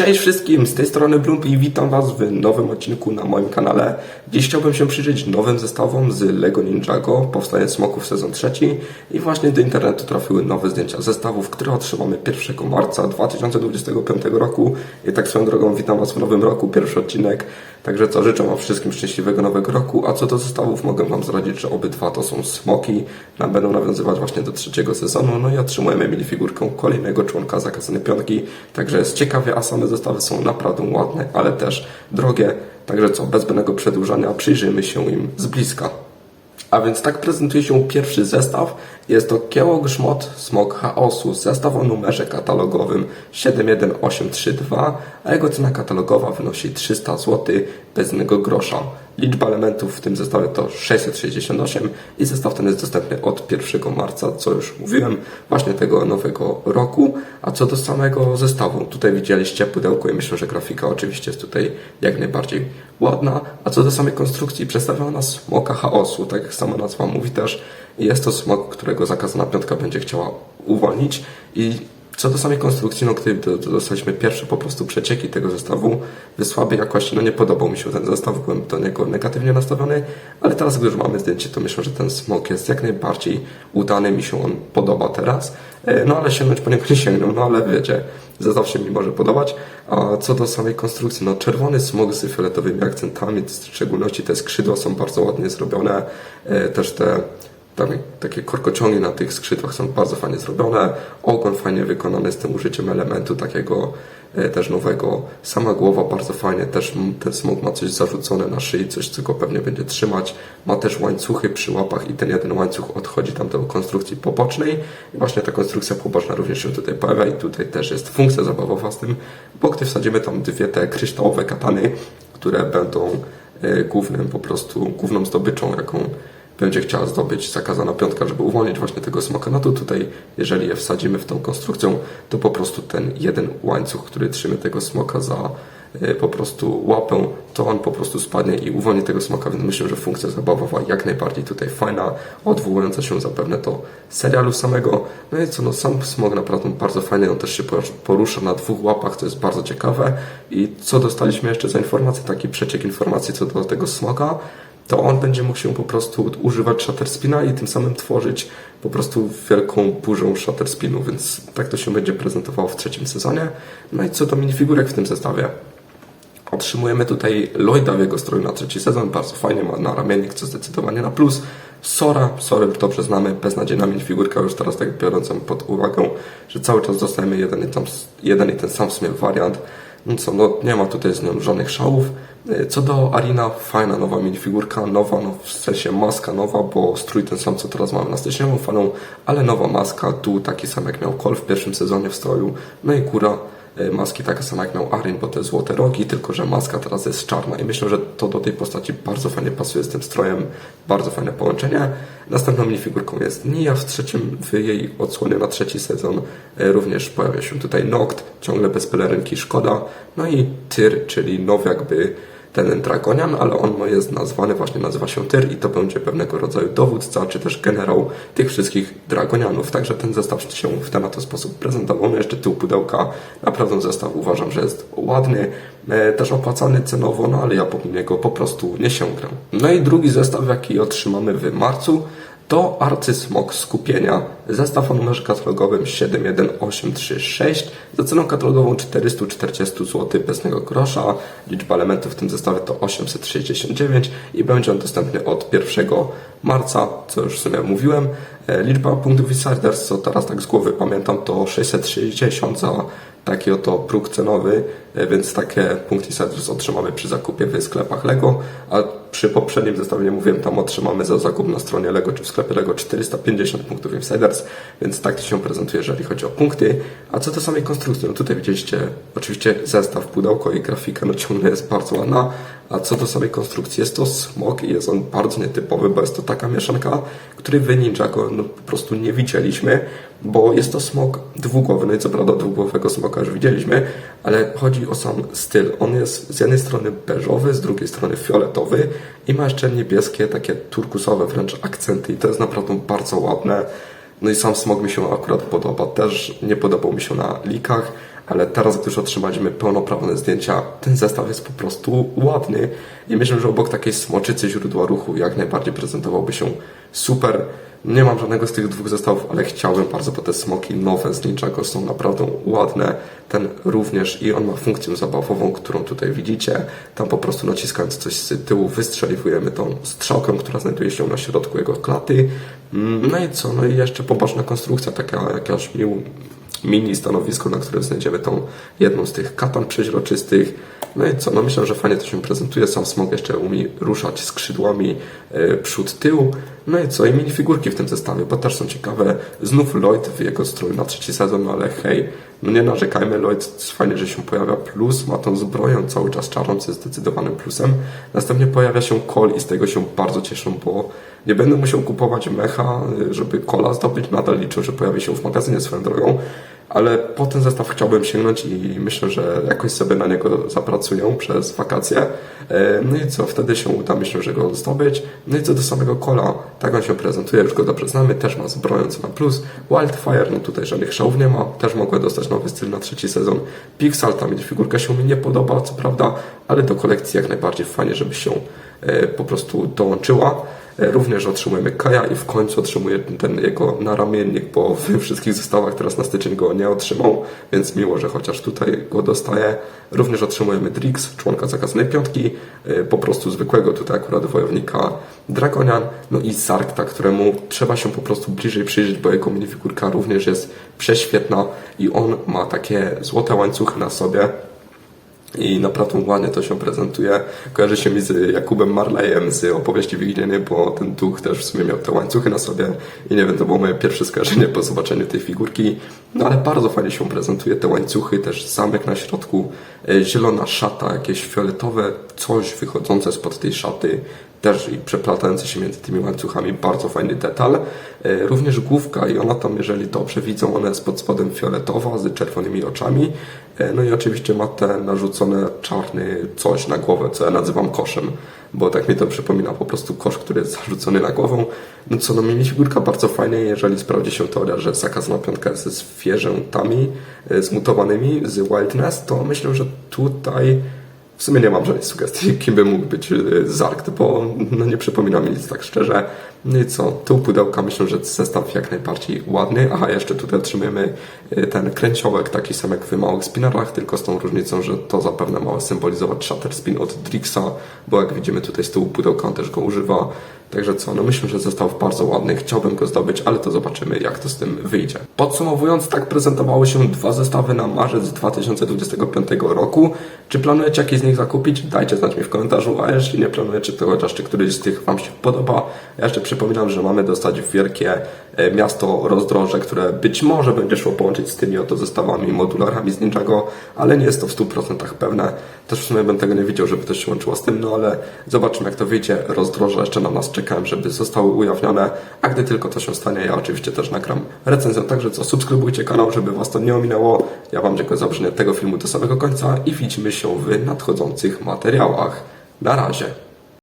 Cześć wszystkim, z tej strony Blump i witam Was w nowym odcinku na moim kanale. Dziś chciałbym się przyjrzeć nowym zestawom z LEGO Ninjago, powstanie Smoków sezon trzeci i właśnie do internetu trafiły nowe zdjęcia zestawów, które otrzymamy 1 marca 2025 roku. I tak swoją drogą witam Was w nowym roku, pierwszy odcinek. Także co, życzę Wam wszystkim szczęśliwego nowego roku, a co do zestawów mogę Wam zdradzić, że obydwa to są smoki, będą nawiązywać właśnie do trzeciego sezonu, no i otrzymujemy minifigurkę kolejnego członka zakazanej piątki, także jest ciekawie, a same zestawy są naprawdę ładne, ale też drogie, także co, bez zbędnego przedłużania przyjrzyjmy się im z bliska. A więc tak prezentuje się pierwszy zestaw. Jest to Kieło Grzmot Smok Chaosu. Zestaw o numerze katalogowym 71832, a jego cena katalogowa wynosi 300 zł bez innego grosza. Liczba elementów w tym zestawie to 668 i zestaw ten jest dostępny od 1 marca, co już mówiłem, właśnie tego nowego roku. A co do samego zestawu, tutaj widzieliście pudełko i myślę, że grafika oczywiście jest tutaj jak najbardziej ładna. A co do samej konstrukcji, przedstawia ona smoka chaosu, tak jak sama nazwa mówi też. Jest to smok, którego zakazana piątka będzie chciała uwolnić i co do samej konstrukcji, no gdy do- do- dostaliśmy pierwsze po prostu przecieki tego zestawu w słabej jakości, no nie podobał mi się ten zestaw, byłem do niego negatywnie nastawiony, ale teraz, gdy już mamy zdjęcie, to myślę, że ten smok jest jak najbardziej udany, mi się on podoba teraz, E, no ale sięgnąć po niego nie sięgnął, no ale wiecie, zestaw się mi może podobać, a co do samej konstrukcji, no czerwony smok z fioletowymi akcentami, w szczególności te skrzydła są bardzo ładnie zrobione, E, też te tam takie korkociągi na tych skrzydłach są bardzo fajnie zrobione. Ogon fajnie wykonany z tym użyciem elementu takiego e, też nowego. Sama głowa bardzo fajnie, też ten smok ma coś zarzucone na szyi, coś co go pewnie będzie trzymać. Ma też łańcuchy przy łapach i ten jeden łańcuch odchodzi tam do konstrukcji pobocznej. I właśnie ta konstrukcja poboczna również się tutaj pojawia i tutaj też jest funkcja zabawowa z tym, bo gdy wsadzimy tam dwie te kryształowe katany, które będą e, głównym po prostu, główną zdobyczą, jaką będzie chciała zdobyć zakazana piątka, żeby uwolnić właśnie tego smoka. No to tutaj, jeżeli je wsadzimy w tą konstrukcję, to po prostu ten jeden łańcuch, który trzyma tego smoka za y, po prostu łapę, to on po prostu spadnie i uwolni tego smoka, więc myślę, że funkcja zabawowa jak najbardziej tutaj fajna, odwołująca się zapewne do serialu samego. No i co, no sam smok naprawdę bardzo fajny, on też się porusz- porusza na dwóch łapach, co jest bardzo ciekawe. I co dostaliśmy jeszcze za informację, taki przeciek informacji co do tego smoka, to on będzie mógł się po prostu używać shutter spina i tym samym tworzyć po prostu wielką burzą shutter spinu, więc tak to się będzie prezentowało w trzecim sezonie. No i co do minifigurek w tym zestawie? Otrzymujemy tutaj Lloyda w jego stroju na trzeci sezon, bardzo fajnie ma na ramiennik, co zdecydowanie na plus. Sora, Sorę dobrze znamy, beznadziejna minifigurka, już teraz tak biorąc pod uwagę, że cały czas dostajemy jeden i, tam, jeden i ten sam w wariant. No co, no nie ma tutaj z nią żadnych szałów. E, Co do Arina, fajna nowa minifigurka, nowa, no w sensie maska nowa, bo strój ten sam, co teraz mamy na styczniową falą, ale nowa maska, tu taki sam jak miał Cole w pierwszym sezonie w stroju, no i e, maski taka sama jak miał Arin, bo te złote rogi, tylko że maska teraz jest czarna. I myślę, że to do tej postaci bardzo fajnie pasuje z tym strojem, bardzo fajne połączenie. Następną minifigurką jest Nia. W trzecim, w jej odsłonie na trzeci sezon e, również pojawia się tutaj Noct, ciągle bez pelerynki, szkoda, no i Tyr, czyli nowy jakby ten dragonian, ale on jest nazwany, właśnie nazywa się Tyr i to będzie pewnego rodzaju dowódca, czy też generał tych wszystkich dragonianów. Także ten zestaw się w ten sposób prezentował. No jeszcze tył pudełka, naprawdę zestaw uważam, że jest ładny, e, też opłacany cenowo, no ale ja po niego po prostu nie sięgnę. No i drugi zestaw, jaki otrzymamy w marcu, to Arcysmok Skupienia. Zestaw o numerze katalogowym 71836 za ceną katalogową 440 zł bez tego grosza. Liczba elementów w tym zestawie to 869 i będzie on dostępny od 1 marca, co już w sumie mówiłem. E, Liczba punktów Insiders, co teraz tak z głowy pamiętam, to 660 za taki oto próg cenowy, więc takie punkty Insiders otrzymamy przy zakupie w sklepach Lego, a przy poprzednim zestawieniu mówiłem, tam otrzymamy za zakup na stronie Lego czy w sklepie Lego 450 punktów Insiders, więc tak to się prezentuje, jeżeli chodzi o punkty. A co do samej konstrukcji, no tutaj widzieliście oczywiście zestaw, pudełko i grafika, no ciągle jest bardzo ładna, a co do samej konstrukcji, jest to smok i jest on bardzo nietypowy, bo jest to taka mieszanka, której w Ninjago no, po prostu nie widzieliśmy, bo jest to smok dwugłowy, no i co prawda dwugłowego smoka już widzieliśmy, ale chodzi o sam styl. On jest z jednej strony beżowy, z drugiej strony fioletowy i ma jeszcze niebieskie, takie turkusowe wręcz akcenty i to jest naprawdę bardzo ładne. No i sam smog mi się akurat podoba, też nie podobał mi się na likach, ale teraz, gdy już otrzymaliśmy pełnoprawne zdjęcia, ten zestaw jest po prostu ładny i myślę, że obok takiej smoczycy źródła ruchu jak najbardziej prezentowałby się super. Nie mam żadnego z tych dwóch zestawów, ale chciałbym bardzo, bo te smoki nowe z Ninjago są naprawdę ładne. Ten również i on ma funkcję zabawową, którą tutaj widzicie. Tam po prostu naciskając coś z tyłu wystrzeliwujemy tą strzałkę, która znajduje się na środku jego klaty. No i co? No i jeszcze poboczna konstrukcja, taka jakaś mił, mini stanowisko, na którym znajdziemy tą jedną z tych katan przeźroczystych. No i co, no myślę, że fajnie to się prezentuje. Sam smog jeszcze umie ruszać skrzydłami e, przód, tył. No i co, i minifigurki w tym zestawie, bo też są ciekawe. Znów Lloyd w jego stroju na trzeci sezon, no ale hej, no nie narzekajmy, Lloyd fajnie, że się pojawia, plus ma tą zbroję cały czas czarną, co jest zdecydowanym plusem. Następnie pojawia się Cole i z tego się bardzo cieszę, bo nie będę musiał kupować mecha, żeby kola zdobyć. Nadal liczę, że pojawi się w magazynie swoją drogą. Ale po ten zestaw chciałbym sięgnąć i myślę, że jakoś sobie na niego zapracuję przez wakacje. E, No i co, wtedy się uda, myślę, że go zdobyć. No i co do samego kola, tak on się prezentuje, już go dobrze znamy, też ma zbroję, co na plus. Wildfire, no tutaj żadnych szałów nie ma, też mogę dostać nowy styl na trzeci sezon. Pixel, ta figurka się mi nie podoba, co prawda, ale do kolekcji jak najbardziej fajnie, żeby się e, po prostu dołączyła. E, Również otrzymujemy Kaja i w końcu otrzymuje ten jego naramiennik, bo w wszystkich zestawach teraz na styczeń go nie otrzymał, więc miło, że chociaż tutaj go dostaje. Również otrzymujemy Drix, członka zakazanej piątki, e, po prostu zwykłego tutaj akurat wojownika Dragonian, no i Zarkta, któremu trzeba się po prostu bliżej przyjrzeć, bo jego minifigurka również jest prześwietna i on ma takie złote łańcuchy na sobie, i naprawdę ładnie to się prezentuje. Kojarzy się mi z Jakubem Marleyem z opowieści Wigilijnej, bo ten duch też w sumie miał te łańcuchy na sobie i nie wiem, to było moje pierwsze skojarzenie po zobaczeniu tej figurki. No ale bardzo fajnie się prezentuje te łańcuchy, też zamek na środku, e, zielona szata, jakieś fioletowe coś wychodzące spod tej szaty, też i przeplatające się między tymi łańcuchami, bardzo fajny detal. E, Również główka i ona tam, jeżeli dobrze widzą, ona jest pod spodem fioletowa z czerwonymi oczami. E, No i oczywiście ma ten narzucone czarny coś na głowę, co ja nazywam koszem, bo tak mi to przypomina po prostu kosz, który jest zarzucony na głową. No co, no minifigurka bardzo fajnie, jeżeli sprawdzi się teoria, że zakazana piątka jest ze zwierzętami e, zmutowanymi z Wildness, to myślę, że tutaj w sumie nie mam żadnej sugestii, kim by mógł być y, Zarkt, bo no nie przypomina mi nic tak szczerze. No i co, tu pudełka myślę, że zestaw jak najbardziej ładny. Aha, jeszcze tutaj otrzymujemy y, ten kręciołek, taki sam jak w małych spinnerach, tylko z tą różnicą, że to zapewne ma symbolizować shutter spin od Drixa, bo jak widzimy tutaj z tyłu pudełka on też go używa. Także co, no myślę, że zestaw bardzo ładny, chciałbym go zdobyć, ale to zobaczymy jak to z tym wyjdzie. Podsumowując, tak prezentowały się dwa zestawy na marzec 2025 roku. Czy planujecie jakieś z nich zakupić? Dajcie znać mi w komentarzu, a jeśli nie planujecie, to chociaż czy któryś z tych Wam się podoba. Ja jeszcze przypominam, że mamy dostać wielkie e, miasto rozdroże, które być może będzie szło połączyć z tymi oto zestawami, modularami z Ninjago, ale nie jest to w 100% pewne. Też w sumie bym tego nie widział, żeby to się łączyło z tym, no ale zobaczymy jak to wyjdzie. Rozdroże jeszcze na nas czekałem, żeby zostały ujawnione, a gdy tylko to się stanie, ja oczywiście też nagram recenzję. Także co, subskrybujcie kanał, żeby Was to nie ominęło. Ja Wam dziękuję za obejrzenie tego filmu do samego końca i widzimy się w nadchodzących materiałach. Na razie.